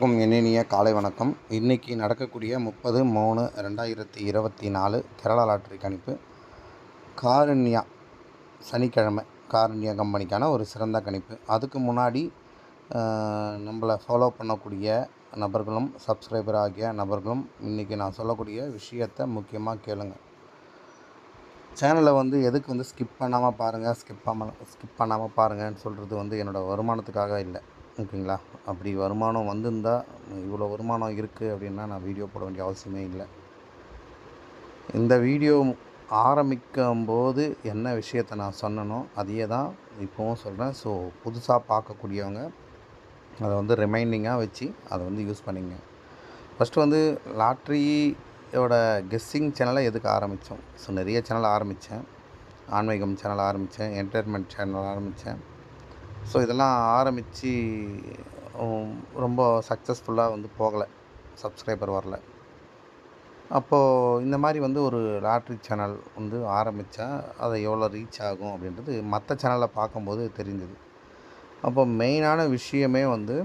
வணக்கம் என்னிய காலை வணக்கம். இன்றைக்கி நடக்கக்கூடிய முப்பது மூணு ரெண்டாயிரத்தி இருபத்தி நாலு கேரளா லாட்ரி கணிப்பு. காருண்யா சனிக்கிழமை காருண்யா கம்பெனிக்கான ஒரு சிறந்த கணிப்பு. அதுக்கு முன்னாடி நம்மளை ஃபாலோ பண்ணக்கூடிய நபர்களும் சப்ஸ்கிரைபர் ஆகிய நபர்களும் இன்றைக்கி நான் சொல்லக்கூடிய விஷயத்தை முக்கியமாக கேளுங்க. சேனலை வந்து எதுக்கு வந்து ஸ்கிப் பண்ணாமல் பாருங்கள் ஸ்கிப் பண்ணாமல் ஸ்கிப் பண்ணாமல் பாருங்கன்னு சொல்கிறது வந்து என்னோடய வருமானத்துக்காக இல்லை. ஓகேங்களா? அப்படி வருமானம் வந்திருந்தால் இவ்வளோ வருமானம் இருக்குது அப்படின்னா நான் வீடியோ போட வேண்டிய அவசியமே இல்லை. இந்த வீடியோ ஆரம்பிக்கும் போது என்ன விஷயத்தை நான் சொன்னனோ அதையே தான் இப்போவும் சொல்கிறேன் ஸோ புதுசாக பார்க்கக்கூடியவங்க அதை வந்து ரிமைண்டிங்காக வச்சு அதை வந்து யூஸ் பண்ணிங்க. ஃபஸ்ட்டு வந்து லாட்ரியோட கெஸ்ஸிங் சேனலை எதுக்கு ஆரம்பித்தோம்? ஸோ நிறைய சேனல் ஆரம்பித்தேன். ஆன்மீகம் சேனல் ஆரம்பித்தேன் என்டர்டைன்மெண்ட் சேனல் ஆரம்பித்தேன். ஸோ இதெல்லாம் ஆரம்பித்து ரொம்ப சக்ஸஸ்ஃபுல்லாக வந்து போகலை. சப்ஸ்கிரைபர் வரல. அப்போது இந்த மாதிரி வந்து ஒரு லாட்ரி சேனல் வந்து ஆரம்பித்தா அதை எவ்வளோ ரீச் ஆகும் அப்படின்றது மற்ற சேனலை பார்க்கும்போது தெரிஞ்சுது. அப்போ மெயினான விஷயமே வந்து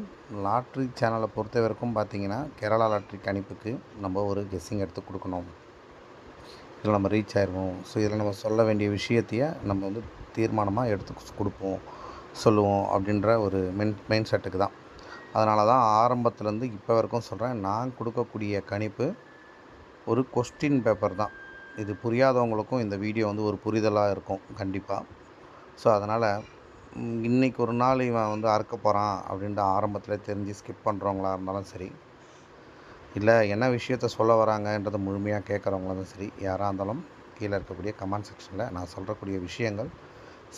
லாட்ரி சேனலை பொறுத்த வரைக்கும் பார்த்திங்கன்னா கேரளா லாட்ரி கணிப்புக்கு நம்ம ஒரு கெஸ்ஸிங் எடுத்து கொடுக்கணும். இதில் நம்ம ரீச் ஆயிடுவோம் ஸோ இதில் நம்ம சொல்ல வேண்டிய விஷயத்தையே நம்ம வந்து தீர்மானமாக எடுத்து கொடுப்போம். சொல்லுவோம் அப்படின்ற ஒரு மெயின் மெயின் செட்டுக்கு தான். அதனால தான் ஆரம்பத்துலேருந்து இப்போ வரைக்கும் சொல்கிறேன் நான் கொடுக்கக்கூடிய கணிப்பு ஒரு கொஸ்டின் பேப்பர் தான். இது புரியாதவங்களுக்கும் இந்த வீடியோ வந்து ஒரு புரிதலாக இருக்கும் கண்டிப்பாக ஸோ அதனால் இன்றைக்கி ஒரு நாள் இவன் வந்து அறுக்க போகிறான் அப்படின்ட்டு ஆரம்பத்தில் தெரிஞ்சு ஸ்கிப் பண்ணுறவங்களா இருந்தாலும் சரி இல்லை என்ன விஷயத்த சொல்ல வராங்கன்றதை முழுமையாக கேட்குறவங்களும் சரி யாராக இருந்தாலும் கீழே இருக்கக்கூடிய கமெண்ட் செக்ஷனில் நான் சொல்கிறக்கூடிய விஷயங்கள்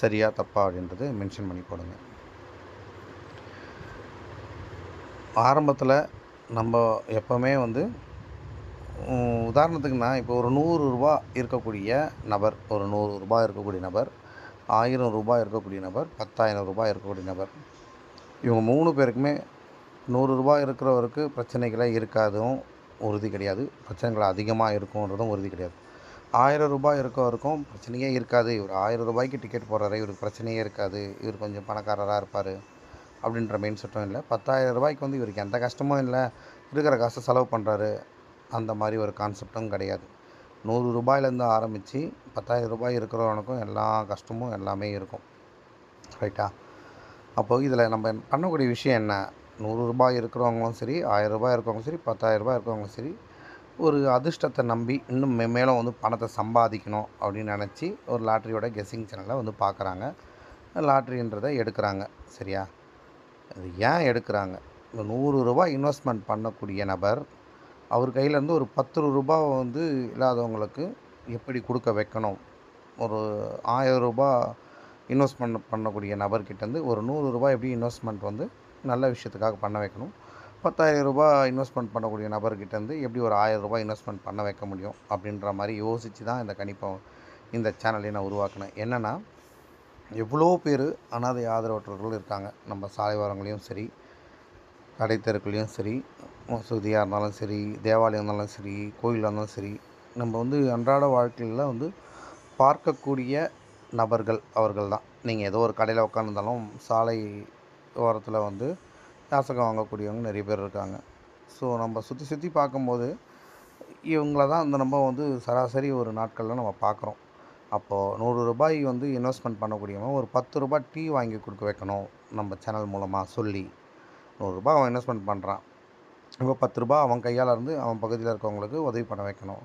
சரியா தப்பா அப்படின்றது மென்ஷன் பண்ணி போடுங்க. ஆரம்பத்தில் நம்ம எப்போவுமே வந்து உதாரணத்துக்குன்னா இப்போ ஒரு நூறு ரூபா இருக்கக்கூடிய நபர் ஒரு நூறு ரூபாய் இருக்கக்கூடிய நபர் ஆயிரம் ரூபாய் இருக்கக்கூடிய நபர் பத்தாயிரம் ரூபாய் இருக்கக்கூடிய நபர் இவங்க மூணு பேருக்குமே நூறு ரூபாய் இருக்கிறவருக்கு பிரச்சனைகளே இருக்காதும் உறுதி கிடையாது. பிரச்சனைகள் அதிகமாக இருக்கும்ன்றதும் உறுதி கிடையாது. ஆயிரம் ரூபாய் இருக்கவருக்கும் பிரச்சனையே இருக்காது. இவர் ஆயிரம் ரூபாய்க்கு டிக்கெட் போடுறாரு. இவருக்கு பிரச்சனையே இருக்காது. இவர் கொஞ்சம் பணக்காரராக இருப்பார் அப்படின்ற மெயின் செட்டும் இல்லை. பத்தாயிரம் ரூபாய்க்கு வந்து இவருக்கு எந்த கஷ்டமும் இல்லை. இருக்கிற காசை செலவு பண்ணுறாரு அந்த மாதிரி ஒரு கான்செப்டும் கிடையாது. நூறு ரூபாயிலேருந்து ஆரம்பித்து பத்தாயிரம் ரூபாய் இருக்கிறவனுக்கும் எல்லா கஷ்டமும் எல்லாமே இருக்கும். ரைட்டா அப்போது இதில் நம்ம பண்ணக்கூடிய விஷயம் என்ன? நூறு ரூபாய் இருக்கிறவங்களும் சரி ஆயிரம் ரூபாய் இருக்கிறவங்களும் சரி பத்தாயிரம் ரூபாய் இருக்கிறவங்களும் சரி ஒரு அதிர்ஷ்டத்தை நம்பி இன்னும் மே மேலும் வந்து பணத்தை சம்பாதிக்கணும் அப்படின்னு நினச்சி ஒரு லாட்ரியோட கெஸ்ஸிங் சேனலை வந்து பார்க்குறாங்க. லாட்ரின்றதை எடுக்கிறாங்க. சரியா? அது ஏன் எடுக்கிறாங்க? இந்த நூறு ரூபா இன்வெஸ்ட்மெண்ட் பண்ணக்கூடிய நபர் அவர் கையிலேருந்து ஒரு பத்து ரூபா வந்து இல்லாதவங்களுக்கு எப்படி கொடுக்க வைக்கணும்? ஒரு ஆயிரம் ரூபா இன்வெஸ்ட்மெண்ட் பண்ணக்கூடிய நபர்கிட்டேருந்து ஒரு நூறு ரூபாய் எப்படி இன்வெஸ்ட்மெண்ட் வந்து நல்ல விஷயத்துக்காக பண்ண வைக்கணும்? பத்தாயிரம் ரூபாய் இன்வெஸ்ட்மெண்ட் பண்ணக்கூடிய நபர்கிட்டேருந்து எப்படி ஒரு ஆயிரம் ரூபாய் இன்வெஸ்ட்மெண்ட் பண்ண வைக்க முடியும் அப்படின்ற மாதிரி யோசித்து தான் இந்த கணிப்பை இந்த சேனலை நான் உருவாக்கினேன். என்னென்னா எவ்வளோ பேர் அனாதை ஆதரவற்றவர்கள் இருக்காங்க. நம்ம சாலைவாரங்களையும் சரி கடை சரி மசூதியாக இருந்தாலும் சரி தேவாலயம் இருந்தாலும் சரி கோயிலாக இருந்தாலும் சரி நம்ம வந்து அன்றாட வாழ்க்கையில் வந்து பார்க்கக்கூடிய நபர்கள் அவர்கள் தான். நீங்கள் ஏதோ ஒரு கடையில் உட்காந்துருந்தாலும் சாலை ஓரத்தில் வந்து யாசகம் வாங்கக்கூடியவங்க நிறைய பேர் இருக்காங்க. ஸோ நம்ம சுற்றி சுற்றி பார்க்கும்போது இவங்கள தான் வந்து நம்ம வந்து சராசரி ஒரு நாட்களில் நம்ம பார்க்குறோம். அப்போது நூறு ரூபாய் வந்து இன்வெஸ்ட்மெண்ட் பண்ணக்கூடியவங்க ஒரு பத்து ரூபாய் டீ வாங்கி கொடுக்க வைக்கணும் நம்ம சேனல் மூலமாக சொல்லி நூறுரூபா அவன் இன்வெஸ்ட்மெண்ட் பண்ணுறான் இப்போ பத்து ரூபாய் அவன் கையால் இருந்து அவன் பகுதியில் இருக்கவங்களுக்கு உதவி பண்ண வைக்கணும்.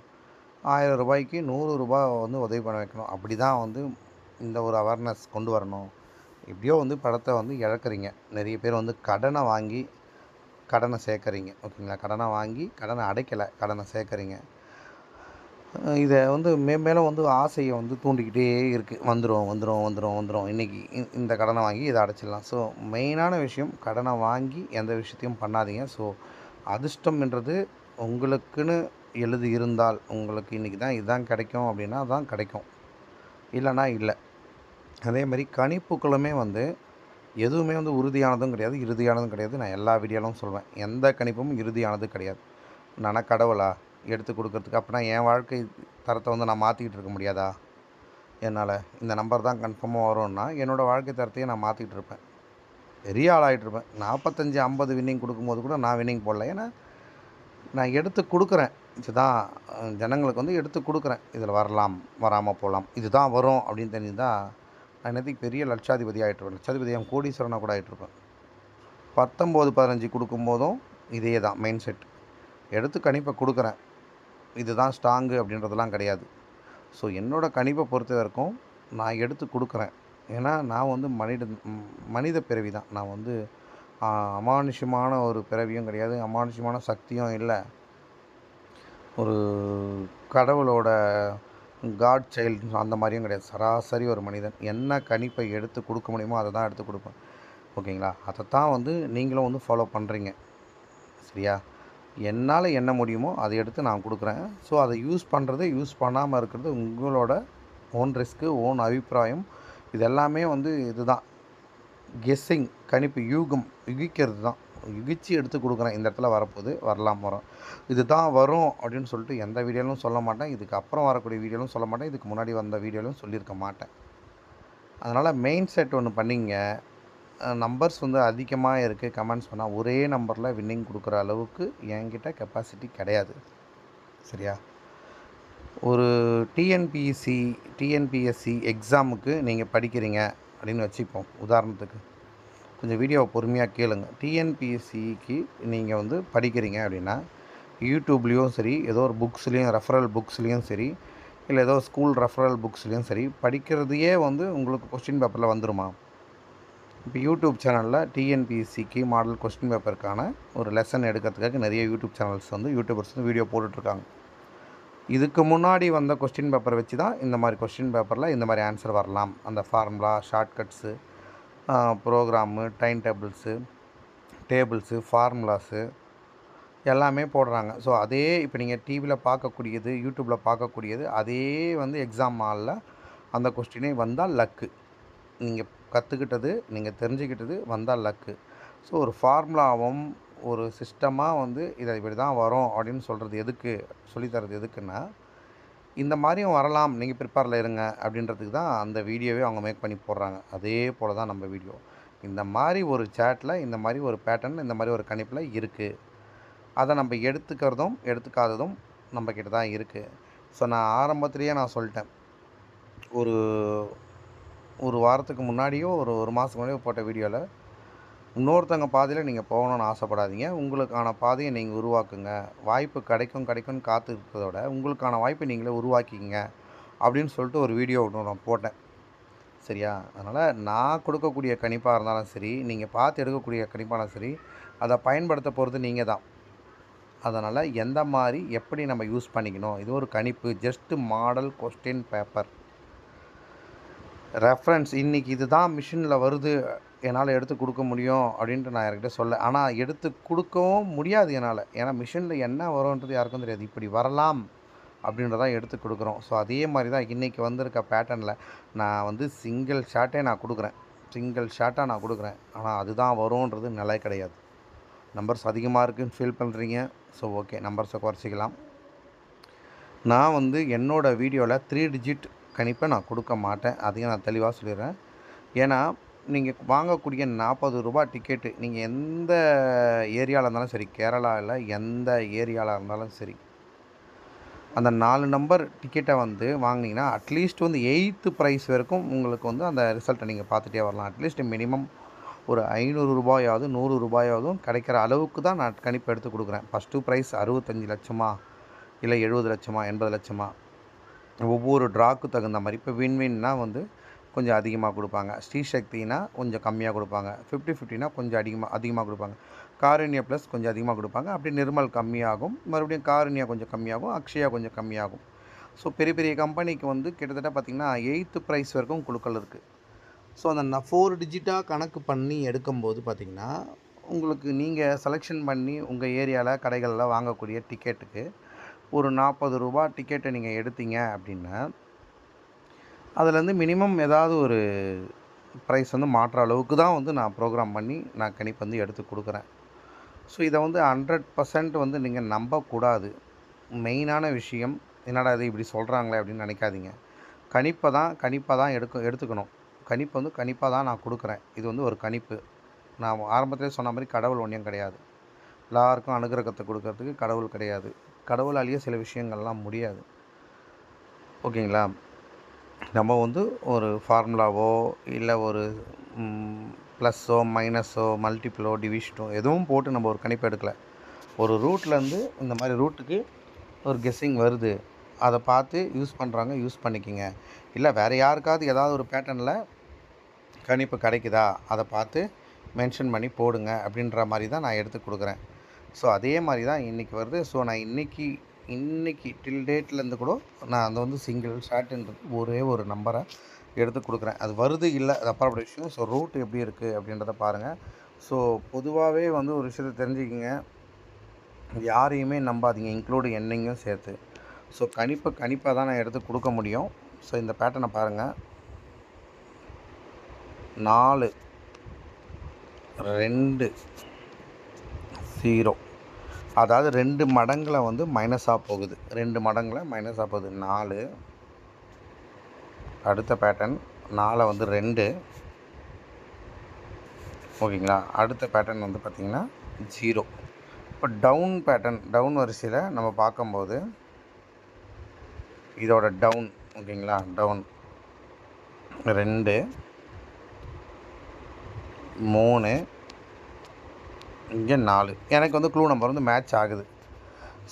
ஆயிரம் ரூபாய்க்கு நூறு ரூபாய் வந்து உதவி பண்ண வைக்கணும். அப்படி தான் வந்து இந்த ஒரு அவேர்னஸ் கொண்டு வரணும். எப்படியோ வந்து படத்தை வந்து இழக்கிறீங்க. நிறைய பேர் வந்து கடனை வாங்கி கடனை சேர்க்குறீங்க. ஓகேங்களா? கடனை வாங்கி கடனை அடைக்கலை கடனை சேர்க்குறீங்க. இதை வந்து மேம்மேலும் வந்து ஆசையை வந்து தூண்டிக்கிட்டே இருக்குது வந்துடும் வந்துடும் வந்துடும் வந்துடும் இன்றைக்கி இந்த கடனை வாங்கி இதை அடைச்சிடலாம். ஸோ மெயினான விஷயம் கடனை வாங்கி எந்த விஷயத்தையும் பண்ணாதீங்க. ஸோ அதிர்ஷ்டம்ன்றது உங்களுக்குன்னு எழுதி இருந்தால் உங்களுக்கு இன்றைக்கி தான் இதுதான் கிடைக்கும் அப்படின்னா தான் கிடைக்கும். இல்லைன்னா இல்லை. அதே மாதிரி கணிப்புகளுமே வந்து எதுவுமே வந்து உறுதியானதும் கிடையாது இறுதியானதும் கிடையாது. நான் எல்லா வீடியோலும் சொல்வேன். எந்த கணிப்பும் இறுதியானது கிடையாது. நான் கடவுளா எடுத்து கொடுக்கறதுக்கு அப்படின்னா என் வாழ்க்கை தரத்தை வந்து நான் மாற்றிக்கிட்டு இருக்க முடியாதா? என்னால்? இந்த நம்பர் தான் கன்ஃபார்மாக வரும்னா என்னோடய வாழ்க்கை தரத்தையே நான் மாற்றிக்கிட்டு இருப்பேன். பெரிய ஆளாகிட்டு இருப்பேன். நாற்பத்தஞ்சு ஐம்பது வின்னிங் கொடுக்கும்போது கூட நான் வின்னிங் போடல. ஏன்னா நான் எடுத்து கொடுக்குறேன். இதுதான் ஜனங்களுக்கு வந்து எடுத்து கொடுக்குறேன். இதில் வரலாம் வராமல் போகலாம். இதுதான் வரும் அப்படின்னு தெரிஞ்சுதான் என்னத்துக்கு பெரிய லட்சாதிபதி ஆகிட்டுருப்பேன் என் கோடீஸ்வரனாக கூட ஆகிட்டுருப்பேன் பத்தொம்போது பதினஞ்சு கொடுக்கும்போதும் இதே தான் மைண்ட் செட் எடுத்து கணிப்பை கொடுக்குறேன். இதுதான் ஸ்ட்ராங்கு அப்படின்றதெல்லாம் கிடையாது. ஸோ என்னோடய கணிப்பை பொறுத்த வரைக்கும் நான் எடுத்து கொடுக்குறேன். ஏன்னா நான் வந்து மனித மனித பிறவி தான். நான் வந்து ஆ, அமானுஷ்யமான ஒரு பிறவியும் கிடையாது. அமானுஷ்யமான சக்தியும் இல்லை. ஒரு கடவுளோட காட் சைல்டு அந்த மாதிரியும் கிடையாது. சராசரி ஒரு மனிதன் என்ன கணிப்பை எடுத்து கொடுக்க முடியுமோ அதை தான் எடுத்து கொடுப்பேன். ஓகேங்களா? அதை தான் வந்து நீங்களும் வந்து ஃபாலோ பண்ணுறீங்க சரியா? என்னால் என்ன முடியுமோ அதை எடுத்து நான் கொடுக்குறேன். ஸோ அதை யூஸ் பண்ணுறது யூஸ் பண்ணாமல் இருக்கிறது உங்களோட ஓன் ரிஸ்க்கு ஓன் அபிப்பிராயம். இது எல்லாமே வந்து இதுதான். கெஸ்ஸிங் கணிப்பு யூகம் யுகிக்கிறது தான். யுகிச்சு எடுத்து கொடுக்குறேன். இந்த இடத்துல வரப்போகுது. வரலாம் வரும். இது தான் வரும் அப்படின்னு சொல்லிட்டு எந்த வீடியோலும் சொல்ல மாட்டேன். இதுக்கு அப்புறம் வரக்கூடிய வீடியோலும் சொல்ல மாட்டேன். இதுக்கு முன்னாடி வந்த வீடியோலும் சொல்லியிருக்க மாட்டேன். அதனால் மெயின் செட் ஒன்று பண்ணிங்க. நம்பர்ஸ் வந்து அதிகமாக இருக்குது கமெண்ட்ஸ் பண்ணால் ஒரே நம்பரில் வின்னிங் கொடுக்குற அளவுக்கு என்கிட்ட கெப்பாசிட்டி கிடையாது. சரியா? ஒரு டிஎன்பிஎஸ்சி டிஎன்பிஎஸ்சி எக்ஸாமுக்கு நீங்கள் படிக்கிறீங்க அப்படின்னு வச்சுப்போம். உதாரணத்துக்கு. கொஞ்சம் வீடியோவை பொறுமையாக கேளுங்க. டிஎன்பிஎஸ்சிக்கு நீங்கள் வந்து படிக்கிறீங்க அப்படின்னா யூடியூப்லேயும் சரி ஏதோ ஒரு புக்ஸ்லேயும் ரெஃபரல் புக்ஸ்லேயும் சரி இல்லை ஏதோ ஸ்கூல் ரெஃபரல் புக்ஸ்லேயும் சரி படிக்கிறதையே வந்து உங்களுக்கு கொஸ்டின் பேப்பரில் வந்துருமா? இப்போ யூடியூப் சேனலில் டிஎன்பிஎஸ்சிக்கு மாடல் கொஸ்டின் பேப்பருக்கான ஒரு லெசன் எடுக்கிறதுக்காக நிறைய யூடியூப் சேனல்ஸ் வந்து யூடியூபர்ஸ் வந்து வீடியோ போட்டுட்ருக்காங்க. இதுக்கு முன்னாடி வந்த கொஸ்டின் பேப்பரை வச்சு தான் இந்த மாதிரி கொஸ்டின் பேப்பரில் இந்த மாதிரி ஆன்சர் வரலாம். அந்த formula shortcuts programme time tables tables formulas எல்லாமே போடுறாங்க. ஸோ அதே இப்போ நீங்கள் டிவியில் பார்க்கக்கூடியது யூடியூப்பில் பார்க்கக்கூடியது அதே வந்து எக்ஸாம் ஹாலில் அந்த கொஸ்டினே வந்தால் லக்கு. நீங்கள் கற்றுக்கிட்டது நீங்கள் தெரிஞ்சுக்கிட்டது வந்தால் லக்கு. ஸோ ஒரு ஃபார்முலாவும் ஒரு சிஸ்டமாக வந்து இதை இப்படி தான் வரும் அப்படின்னு சொல்கிறது எதுக்கு சொல்லித்தரது எதுக்குன்னா இந்த மாதிரியும் வரலாம் நீங்கள் ப்ரிப்பேரில் இருங்க அப்படின்றதுக்கு தான் அந்த வீடியோவே அவங்க மேக் பண்ணி போடுறாங்க. அதே போல் தான் நம்ம வீடியோ. இந்த மாதிரி ஒரு சேட்டில் இந்த மாதிரி ஒரு பேட்டர்ன் இந்த மாதிரி ஒரு கணிப்பில் இருக்குது அதை நம்ம எடுத்துக்கிறதும் எடுத்துக்காததும் நம்மக்கிட்ட தான் இருக்குது ஸோ நான் ஆரம்பத்திலேயே நான் சொல்லிட்டேன். ஒரு ஒரு வாரத்துக்கு முன்னாடியோ ஒரு ஒரு மாதத்துக்கு முன்னாடியோ போட்ட வீடியோவில் இன்னொருத்தங்க பாதையில் நீங்கள் போகணுன்னு ஆசைப்படாதீங்க. உங்களுக்கான பாதையை நீங்கள் உருவாக்குங்க. வாய்ப்பு கிடைக்கும் கிடைக்கும்னு காத்து இருக்கிறத விட உங்களுக்கான வாய்ப்பை நீங்களே உருவாக்கிங்க அப்படின்னு சொல்லிட்டு ஒரு வீடியோ ஒன்று நான் போட்டேன். சரியா? அதனால் நான் கொடுக்கக்கூடிய கணிப்பாக இருந்தாலும் சரி நீங்கள் பார்த்து எடுக்கக்கூடிய கணிப்பாலும் சரி அதை பயன்படுத்த போகிறது நீங்கள் தான். அதனால் எந்த மாதிரி எப்படி நம்ம யூஸ் பண்ணிக்கணும்? இது ஒரு கணிப்பு just model question paper reference இன்றைக்கி இது தான் மிஷினில் வருது என்னால் எடுத்து கொடுக்க முடியும் அப்படின்ட்டு நான் யார்கிட்ட சொல்ல ஆனால் எடுத்து கொடுக்கவும் முடியாது என்னால். ஏன்னா மிஷினில் என்ன வரும்ன்றது யாருக்கும் தெரியாது. இப்படி வரலாம் அப்படின்றதான் எடுத்து கொடுக்குறோம். ஸோ அதே மாதிரி தான் இன்றைக்கி வந்திருக்க பேட்டர்னில் நான் வந்து சிங்கிள் ஷாட்டே நான் கொடுக்குறேன். சிங்கிள் ஷாட்டாக நான் கொடுக்குறேன். ஆனால் அதுதான் வரும்ன்றது நிலை கிடையாது. நம்பர்ஸ் அதிகமாக இருக்குன்னு ஃபீல் பண்ணுறீங்க ஸோ ஓகே நம்பர்ஸை குறைச்சிக்கலாம். நான் வந்து என்னோடய வீடியோவில் த்ரீ டிஜிட் கணிப்பை நான் கொடுக்க மாட்டேன். அதையும் நான் தெளிவாக சொல்லிடுறேன். ஏன்னா நீங்கள் வாங்கக்கூடிய நாற்பது ரூபா டிக்கெட்டு நீங்கள் எந்த ஏரியாவில் இருந்தாலும் சரி கேரளாவில் எந்த ஏரியாவில் இருந்தாலும் சரி அந்த நாலு நம்பர் டிக்கெட்டை வந்து வாங்கினீங்கன்னா அட்லீஸ்ட் வந்து எயித்து ப்ரைஸ் வரைக்கும் உங்களுக்கு வந்து அந்த ரிசல்ட்டை நீங்கள் பார்த்துட்டே வரலாம். அட்லீஸ்ட் மினிமம் ஒரு ஐநூறு ரூபாயாவது நூறு ரூபாயாவதும் கிடைக்கிற அளவுக்கு தான் நான் கணிப்பு எடுத்து கொடுக்குறேன். ஃபஸ்ட்டு ப்ரைஸ் அறுபத்தஞ்சி லட்சமா இல்லை எழுபது லட்சமா எண்பது லட்சமா ஒவ்வொரு ட்ராக்கு தகுந்த மாதிரி. இப்போ வின்வின்னா வந்து கொஞ்சம் அதிகமாக கொடுப்பாங்க. ஸ்ரீசக்தினா கொஞ்சம் கம்மியாக கொடுப்பாங்க. ஃபிஃப்டி ஃபிஃப்டினா கொஞ்சம் அதிகமாக அதிகமாக கொடுப்பாங்க. காரண்யா ப்ளஸ் கொஞ்சம் அதிகமாக கொடுப்பாங்க. அப்படி நிர்மல் கம்மியாகும். மறுபடியும் காரண்யா கொஞ்சம் கம்மியாகும். அக்ஷயா கொஞ்சம் கம்மியாகும். ஸோ பெரிய பெரிய கம்பெனிக்கு வந்து கிட்டத்தட்ட பார்த்திங்கன்னா எயித்து ப்ரைஸ் வரைக்கும் குழுக்கள் இருக்குது ஸோ அந்த நான் ஃபோர் டிஜிட்டாக கணக்கு பண்ணி எடுக்கும்போது பார்த்திங்கன்னா உங்களுக்கு நீங்கள் செலெக்ஷன் பண்ணி உங்கள் ஏரியாவில் கடைகளில் வாங்கக்கூடிய டிக்கெட்டுக்கு ஒரு நாற்பது ரூபா டிக்கெட்டை நீங்கள் எடுத்தீங்க அப்படின்னா அதுலேருந்து மினிமம் ஏதாவது ஒரு ப்ரைஸ் வந்து மாற்ற அளவுக்கு தான் வந்து நான் ப்ரோக்ராம் பண்ணி நான் கணிப்பு வந்து எடுத்து கொடுக்குறேன். ஸோ இதை வந்து ஹண்ட்ரட் பர்சன்ட் வந்து நீங்கள் நம்பக்கூடாது. மெயினான விஷயம் என்னடா இது இப்படி சொல்கிறாங்களே அப்படின்னு நினைக்காதீங்க. கணிப்பை தான் கணிப்பாக தான் எடுக்க எடுத்துக்கணும். கணிப்பு வந்து கணிப்பாக தான் நான் கொடுக்குறேன். இது வந்து ஒரு கணிப்பு. நான் ஆரம்பத்திலே சொன்ன மாதிரி கடவுள் ஒன்றியம் கிடையாது. எல்லாருக்கும் அனுகிரகத்தை கொடுக்கறதுக்கு கடவுள் கிடையாது. கடவுளாலேயே சில விஷயங்கள்லாம் முடியாது. ஓகேங்களா? நம்ம வந்து ஒரு ஃபார்முலாவோ இல்லை ஒரு ப்ளஸ்ஸோ மைனஸோ மல்டிப்ளோ டிவிஷனோ எதுவும் போட்டு நம்ம ஒரு கணிப்பு எடுக்கலை. ஒரு ரூட்லேருந்து இந்த மாதிரி ரூட்டுக்கு ஒரு கெஸ்ஸிங் வருது. அதை பார்த்து யூஸ் பண்ணுறாங்க யூஸ் பண்ணிக்கிங்க. இல்லை வேறு யாருக்காவது ஏதாவது ஒரு பேட்டர்னில் கணிப்பு கிடைக்குதா? அதை பார்த்து மென்ஷன் பண்ணி போடுங்க அப்படின்ற மாதிரி தான் நான் எடுத்து கொடுக்குறேன். ஸோ அதே மாதிரி தான் இன்றைக்கி வருது. ஸோ நான் இன்றைக்கி இன்றைக்கி டில் டேட்லேருந்து கூட நான் அந்த வந்து சிங்கிள் ஷார்ட்ன்றது ஒரே ஒரு நம்பரை எடுத்து கொடுக்குறேன். அது வருது இல்லை அது அப்பாற்பட்ட விஷயம். ஸோ ரூட் எப்படி இருக்குது அப்படின்றத பாருங்கள் ஸோ பொதுவாகவே வந்து ஒரு விஷயத்தை தெரிஞ்சுக்கிங்க. யாரையுமே நம்பாதீங்க. இன்க்ளூடு என்னையும் சேர்த்து. ஸோ கணிப்பை கணிப்பாக தான் நான் எடுத்து கொடுக்க முடியும். ஸோ இந்த பேட்டர்னை பாருங்கள் நாலு ரெண்டு ஜீரோ அதாவது ரெண்டு மடங்கில் வந்து மைனஸாக போகுது. ரெண்டு மடங்களை மைனஸாக போகுது. நாலு. அடுத்த பேட்டர்ன் நாலை வந்து ரெண்டு. ஓகேங்களா? அடுத்த பேட்டர்ன் வந்து பார்த்திங்கன்னா ஜீரோ இப்போ டவுன் பேட்டர்ன் டவுன் வரிசையில் நம்ம பார்க்கும்போது இதோட டவுன் ஓகேங்களா? டவுன் ரெண்டு. மூணு. இங்கே நாலு. எனக்கு வந்து க்ளூ நம்பர் வந்து மேட்ச் ஆகுது.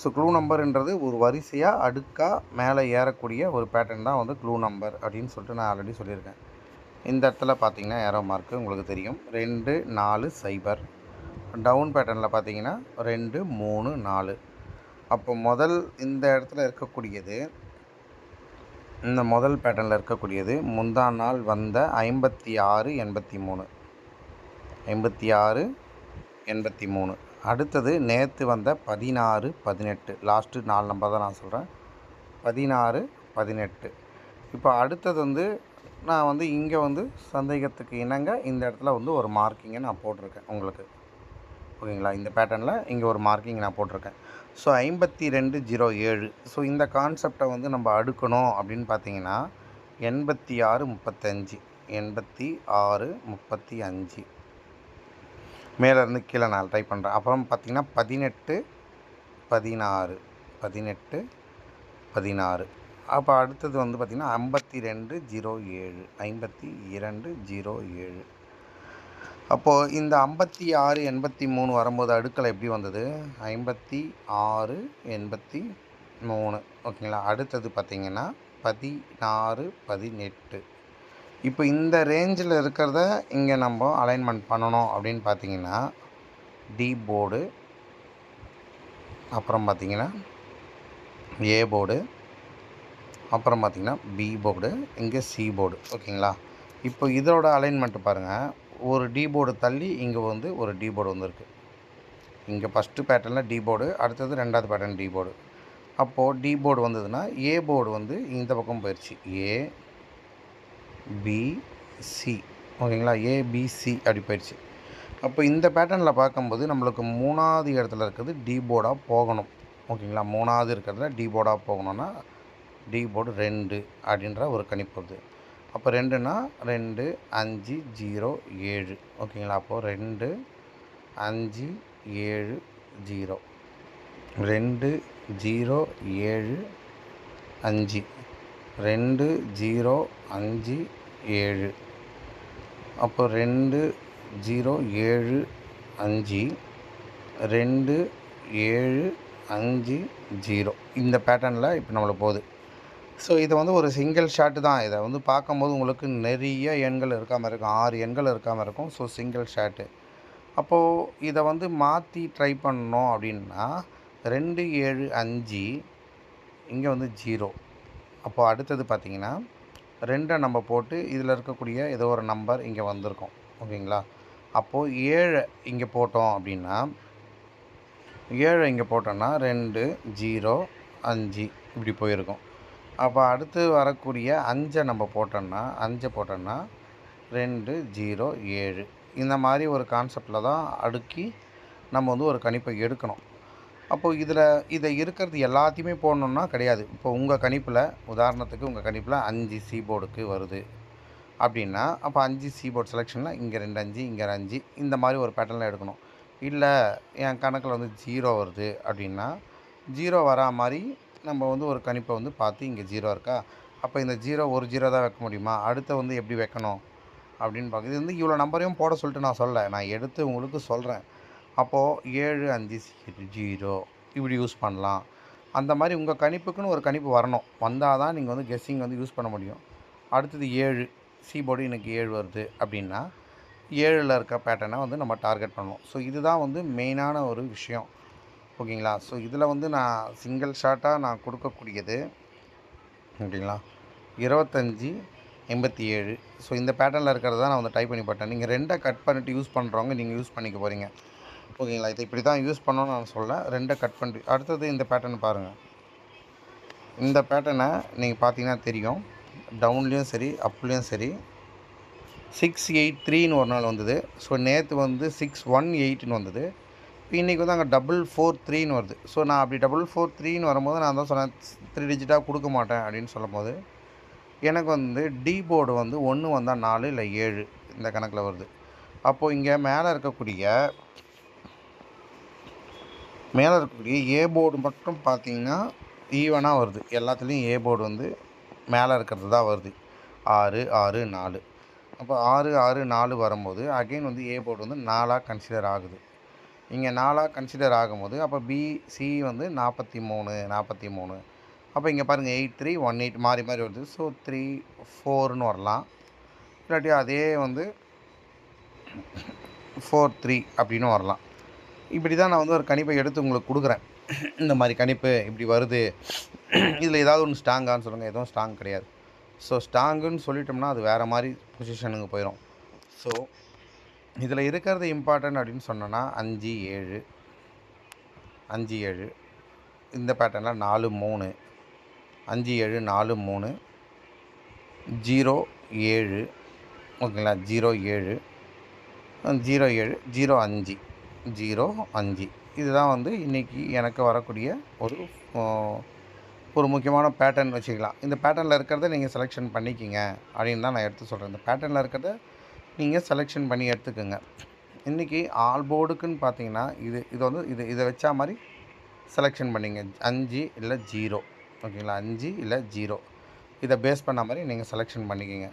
ஸோ க்ளூ நம்பர்ன்றது ஒரு வரிசையாக அடுக்காக மேலே ஏறக்கூடிய ஒரு பேட்டர்ன் தான் வந்து க்ளூ நம்பர் அப்படின்னு சொல்லிட்டு நான் ஆல்ரெடி சொல்லியிருக்கேன். இந்த இடத்துல பார்த்தீங்கன்னா ஏரோ மார்க்கு உங்களுக்கு தெரியும். ரெண்டு நாலு சைபர் டவுன் பேட்டர்னில் பார்த்தீங்கன்னா ரெண்டு மூணு நாலு. அப்போ முதல் இந்த இடத்துல இருக்கக்கூடியது இந்த முதல் பேட்டர்னில் இருக்கக்கூடியது முந்தா நாள் வந்த ஐம்பத்தி ஆறு எண்பத்தி மூணு. ஐம்பத்தி ஆறு எண்பத்தி மூணு. அடுத்தது நேற்று வந்த பதினாறு பதினெட்டு. லாஸ்ட்டு நாலு நம்பர் தான் நான் சொல்கிறேன் பதினாறு பதினெட்டு. இப்போ அடுத்தது வந்து நான் வந்து இங்கே வந்து சந்தேகத்துக்கு இணங்க இந்த இடத்துல வந்து ஒரு மார்க்கிங்கை நான் போட்டிருக்கேன் உங்களுக்கு. ஓகேங்களா? இந்த பேட்டர்னில் இங்கே ஒரு மார்க்கிங் நான் போட்டிருக்கேன். ஸோ ஐம்பத்தி ரெண்டு ஜீரோ ஏழு. ஸோ இந்த கான்செப்டை வந்து நம்ம அடுக்கணும் அப்படின்னு பார்த்தீங்கன்னா எண்பத்தி ஆறு முப்பத்தஞ்சு. எண்பத்தி ஆறு முப்பத்தி அஞ்சு. மேலேருந்து கீழே நான் டைப் பண்ணுறேன் அப்புறம் பார்த்திங்கன்னா பதினெட்டு பதினாறு பதினெட்டு பதினாறு. அப்போ அடுத்தது வந்து பார்த்திங்கன்னா ஐம்பத்தி ரெண்டு ஜீரோ ஏழு ஐம்பத்தி இரண்டு ஜீரோ ஏழு அப்போது இந்த ஐம்பத்தி ஆறு எண்பத்தி மூணு வரும்போது அடுக்கலை எப்படி வந்தது? ஐம்பத்தி ஆறு எண்பத்தி மூணு ஓகேங்களா? அடுத்தது பார்த்திங்கன்னா பதினாறு பதினெட்டு. இப்போ இந்த ரேஞ்சில் இருக்கிறத இங்கே நம்ம அலைன்மெண்ட் பண்ணணும் அப்படின்னு பார்த்தீங்கன்னா டி போர்டு அப்புறம் பார்த்தீங்கன்னா ஏ போர்டு அப்புறம் பார்த்திங்கன்னா பி போர்டு இங்கே சி போர்டு ஓகேங்களா? இப்போ இதோட அலைன்மெண்ட்டு பாருங்கள் ஒரு டி போர்டு தள்ளி இங்கே வந்து ஒரு டி போர்டு வந்துருக்கு. இங்கே ஃபஸ்ட்டு பேட்டர்னில் டி போர்டு அடுத்தது ரெண்டாவது பேட்டர்ன் டி போர்டு அப்போது டி போர்டு வந்ததுன்னா ஏ போர்டு வந்து இந்த பக்கம் போயிடுச்சு ஏ பிசி ஓகேங்களா? ஏபிசி அப்படி போயிடுச்சு. அப்போ இந்த பேட்டர்னில் பார்க்கும்போது நம்மளுக்கு மூணாவது இடத்துல இருக்கிறது டி போர்டாக போகணும். ஓகேங்களா? மூணாவது இருக்கிறதுல டி போர்டாக போகணுன்னா டி போர்டு ரெண்டு அப்படின்ற ஒரு கணிப்பு வருது. அப்போ ரெண்டுனா ரெண்டு அஞ்சு ஜீரோ ஏழு. ஓகேங்களா? அப்போது ரெண்டு அஞ்சு ஏழு ஜீரோ. ரெண்டு ஜீரோ ஏழு அஞ்சு. ரெண்டு ஜீரோ அஞ்சு ஏழு. அப்போ ரெண்டு ஜீரோ ஏழு அஞ்சு ரெண்டு ஏழு அஞ்சு ஜீரோ. இந்த பேட்டர்னில் இப்போ நம்மளுக்கு போகுது. ஸோ இது வந்து ஒரு சிங்கிள் ஷாட்டு தான். இதை வந்து பார்க்கும்போது உங்களுக்கு நிறைய எண்கள் இருக்காமல் இருக்கும். ஆறு எண்கள் இருக்காமல் இருக்கும். ஸோ சிங்கிள் ஷாட்டு அப்போது இதை வந்து மாற்றி ட்ரை பண்ணோம் அப்படின்னா ரெண்டு ஏழு அஞ்சு இங்கே வந்து ஜீரோ. அப்போது அடுத்தது பார்த்திங்கன்னா ரெண்டை நம்ம போட்டு இதில் இருக்கக்கூடிய ஏதோ ஒரு நம்பர் இங்கே வந்திருக்கும். ஓகேங்களா? அப்போது ஏழை இங்கே போட்டோம் அப்படின்னா ஏழை இங்கே போட்டோன்னா ரெண்டு ஜீரோ அஞ்சு இப்படி போயிருக்கும். அப்போ அடுத்து வரக்கூடிய அஞ்சை நம்ம போட்டோன்னா அஞ்சை போட்டோன்னா ரெண்டு ஜீரோ ஏழு. இந்த மாதிரி ஒரு கான்செப்டில் தான் அடுக்கி நம்ம வந்து ஒரு கணிப்பை எடுக்கணும். அப்போது இதில் இதை இருக்கிறது எல்லாத்தையுமே போடணுன்னா கிடையாது. இப்போ உங்கள் கணிப்பில் உதாரணத்துக்கு உங்கள் கணிப்பில் அஞ்சு சி போர்டுக்கு வருது அப்படின்னா அப்போ அஞ்சு சி போர்ட் செலெக்ஷனில் இங்கே ரெண்டு அஞ்சு இங்கே அஞ்சு இந்த மாதிரி ஒரு பேட்டர்னில் எடுக்கணும். இல்லை என் கணக்கில் வந்து ஜீரோ வருது அப்படின்னா ஜீரோ வரா மாதிரி நம்ம வந்து ஒரு கணிப்பை வந்து பார்த்து இங்கே ஜீரோ இருக்கா? அப்போ இந்த ஜீரோ ஒரு ஜீரோ தான் வைக்க முடியுமா? அடுத்த வந்து எப்படி வைக்கணும்? அப்படின்னு பார்க்குறது வந்து இவ்வளோ நம்பரையும் போட சொல்லிட்டு நான் சொல்ல நான் எடுத்து உங்களுக்கு சொல்கிறேன் அப்போது ஏழு அஞ்சு ஜீரோ இப்படி யூஸ் பண்ணலாம். அந்த மாதிரி உங்கள் கணிப்புக்குன்னு ஒரு கணிப்பு வரணும். வந்தால் தான் நீங்கள் வந்து கெஸ்ஸிங் வந்து யூஸ் பண்ண முடியும். அடுத்தது ஏழு சி போர்டு எனக்கு ஏழு வருது அப்படின்னா ஏழில் இருக்க பேட்டர்னை வந்து நம்ம டார்கெட் பண்ணுவோம் ஸோ இதுதான் வந்து மெயினான ஒரு விஷயம். ஓகேங்களா? ஸோ இதில் வந்து நான் சிங்கிள் ஷாட்டாக நான் கொடுக்கக்கூடியது ஓகேங்களா? இருபத்தஞ்சி எண்பத்தி ஏழு. ஸோ இந்த பேட்டர்னில் இருக்கிறத நான் வந்து டைப் பண்ணி போட்டேன். நீங்கள் ரெண்டை கட் பண்ணிட்டு யூஸ் பண்ணுறவங்க நீங்கள் யூஸ் பண்ணிக்க போகிறீங்க ஓகேங்களா? இதை இப்படி தான் யூஸ் பண்ணணும்னு நான் சொல்ல ரெண்டை கட் பண்ணி அடுத்தது இந்த பேட்டர்ன் பாருங்கள் இந்த பேட்டர்னை நீங்கள் பார்த்தீங்கன்னா தெரியும். டவுன்லேயும் சரி அப்லேயும் சரி. சிக்ஸ் எயிட் த்ரீன்னு ஒரு நாள் வந்தது. ஸோ நேற்று வந்து சிக்ஸ் ஒன் எயிட்னு வந்தது. இப்போ இன்றைக்கி வந்து அங்கே டபுள் ஃபோர் த்ரீன்னு வருது. ஸோ நான் அப்படி டபுள் ஃபோர் த்ரீன்னு வரும்போது நான் தான் சொன்னேன் த்ரீ டிஜிட்டாக கொடுக்க மாட்டேன் அப்படின்னு சொல்லும்போது எனக்கு வந்து டி போர்டு வந்து ஒன்று வந்தால் நாலு இல்லை ஏழு இந்த கணக்கில் வருது. அப்போது இங்கே மேலே இருக்கக்கூடிய மேலே இருக்கக்கூடிய ஏ போர்டு மட்டும் பார்த்தீங்கன்னா ஈவனாக வருது. எல்லாத்துலேயும் ஏ போர்டு வந்து மேலே இருக்கிறது தான் வருது. ஆறு ஆறு நாலு. அப்போ ஆறு ஆறு நாலு வரும்போது அகைன் வந்து ஏ போர்டு வந்து நாலாக கன்சிடர் ஆகுது. இங்கே நாலாக கன்சிடர் ஆகும்போது அப்போ பி சி வந்து நாற்பத்தி மூணு நாற்பத்தி மூணு அப்போ இங்கே பாருங்கள் எயிட் த்ரீ ஒன் எயிட் மாறி மாறி வருது. ஸோ த்ரீ ஃபோர்னு வரலாம். இல்லாட்டி அதே வந்து ஃபோர் த்ரீ அப்படின்னு வரலாம். இப்படி தான் நான் வந்து ஒரு கணிப்பை எடுத்து உங்களுக்கு கொடுக்குறேன். இந்த மாதிரி கணிப்பு இப்படி வருது. இதில் ஏதாவது ஒன்று ஸ்ட்ராங்கான்னு சொல்லுங்கள் எதுவும் ஸ்ட்ராங் கிடையாது. ஸோ ஸ்ட்ராங்குன்னு சொல்லிட்டோம்னா அது வேறு மாதிரி பொசிஷனுக்கு போயிடும் ஸோ இதில் இருக்கிறது இம்பார்ட்டன்ட் அப்படின்னு சொன்னோன்னா அஞ்சு ஏழு அஞ்சு ஏழு இந்த பேட்டர்னில் நாலு மூணு அஞ்சு ஏழு நாலு மூணு ஜீரோ ஏழு ஓகேங்களா ஜீரோ ஏழு ஜீரோ ஏழு ஜீரோ அஞ்சு. ஜீரோ அஞ்சு. இதுதான் வந்து இன்றைக்கி எனக்கு வரக்கூடிய ஒரு ஒரு முக்கியமான பேட்டர்ன் வச்சுக்கலாம். இந்த பேட்டர்னில் இருக்கிறத நீங்கள் செலெக்ஷன் பண்ணிக்கிங்க அப்படின்னு தான் நான் எடுத்து சொல்கிறேன் இந்த பேட்டர்னில் இருக்கிறத நீங்கள் செலெக்ஷன் பண்ணி எடுத்துக்கோங்க. இன்றைக்கி ஆல் போர்டுக்குன்னு பார்த்தீங்கன்னா இது இது வந்து இது இதை வச்சா மாதிரி செலெக்ஷன் பண்ணிங்க. அஞ்சு இல்லை ஜீரோ. ஓகேங்களா அஞ்சு இல்லை ஜீரோ. இதை பேஸ் பண்ண மாதிரி நீங்கள் செலெக்ஷன் பண்ணிக்கிங்க.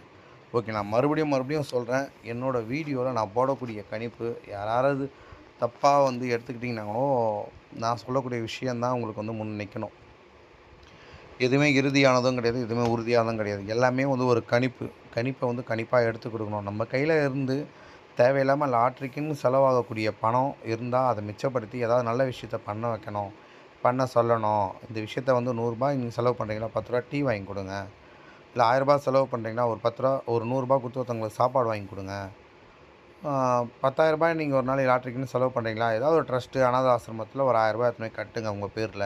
ஓகே நான் மறுபடியும் மறுபடியும் சொல்கிறேன் என்னோடய வீடியோவில் நான் போடக்கூடிய கணிப்பு யாராவது தப்பாக வந்து எடுத்துக்கிட்டிங்கனாங்களோ நான் சொல்லக்கூடிய விஷயந்தான் உங்களுக்கு வந்து முன் நிற்கணும் எதுவுமே இறுதியானதும் கிடையாது எதுவுமே உறுதியானதும் கிடையாது. எல்லாமே வந்து ஒரு கணிப்பு. கணிப்பை வந்து கணிப்பாக எடுத்து கொடுக்கணும். நம்ம கையில் இருந்து தேவையில்லாமல் லாட்ரிக்குன்னு செலவாகக்கூடிய பணம் இருந்தால் அதை மிச்சப்படுத்தி ஏதாவது நல்ல விஷயத்த பண்ண வைக்கணும். பண்ண சொல்லணும். இந்த விஷயத்த வந்து நூறுரூபா நீங்கள் செலவு பண்ணுறீங்களா பத்து ரூபா டீ வாங்கி கொடுங்க. இல்லை ஆயிரரூபா செலவு பண்ணுறீங்கன்னா ஒரு பத்து ரூபா ஒரு நூறுரூபா கொடுத்து ஒருத்தவங்களுக்கு சாப்பாடு வாங்கி கொடுங்க. பத்தாயிரரூபாய் நீங்கள் ஒரு நாள் லாட்ரிக்குன்னு செலவு பண்ணுறீங்களா ஏதாவது ஒரு ட்ரஸ்ட்டு அனாத ஆசிரமத்தில் ஒரு ஆயிரரூபா எத்தனை கட்டுங்க உங்கள் பேரில்.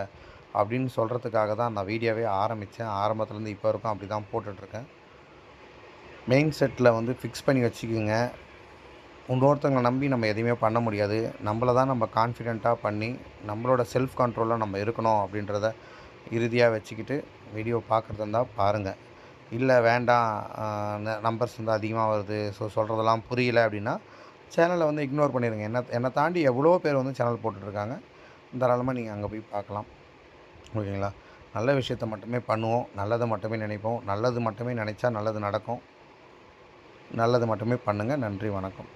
அப்படின்னு சொல்கிறதுக்காக தான் நான் வீடியோவே ஆரம்பித்தேன் ஆரம்பத்துலேருந்து இப்போ வரைக்கும் அப்படி தான் போட்டுட்ருக்கேன் மெயின் செட்டில் வந்து ஃபிக்ஸ் பண்ணி வச்சுக்கோங்க. இன்னொருத்தங்களை நம்பி நம்ம எதையுமே பண்ண முடியாது. நம்மளை தான் நம்ம கான்ஃபிடெண்ட்டாக பண்ணி நம்மளோட செல்ஃப் கண்ட்ரோலில் நம்ம இருக்கணும் அப்படின்றத இறுதியாக வச்சுக்கிட்டு வீடியோ பார்க்குறதா இருந்தால் பாருங்கள் இல்லை வேண்டாம். நம்பர்ஸ் வந்து அதிகமாக வருது. ஸோ சொல்கிறதெல்லாம் புரியல அப்படின்னா சேனலை வந்து இக்னோர் பண்ணிடுங்க என்ன என்னை தாண்டி எவ்வளோ பேர் வந்து சேனல் போட்டுட்ருக்காங்க. தாராளமாக நீங்கள் அங்கே போய் பார்க்கலாம். ஓகேங்களா? நல்ல விஷயத்த மட்டுமே பண்ணுவோம். நல்லதை மட்டுமே நினைப்போம். நல்லது மட்டுமே நினச்சா நல்லது நடக்கும். நல்லது மட்டுமே பண்ணுங்கள் நன்றி வணக்கம்.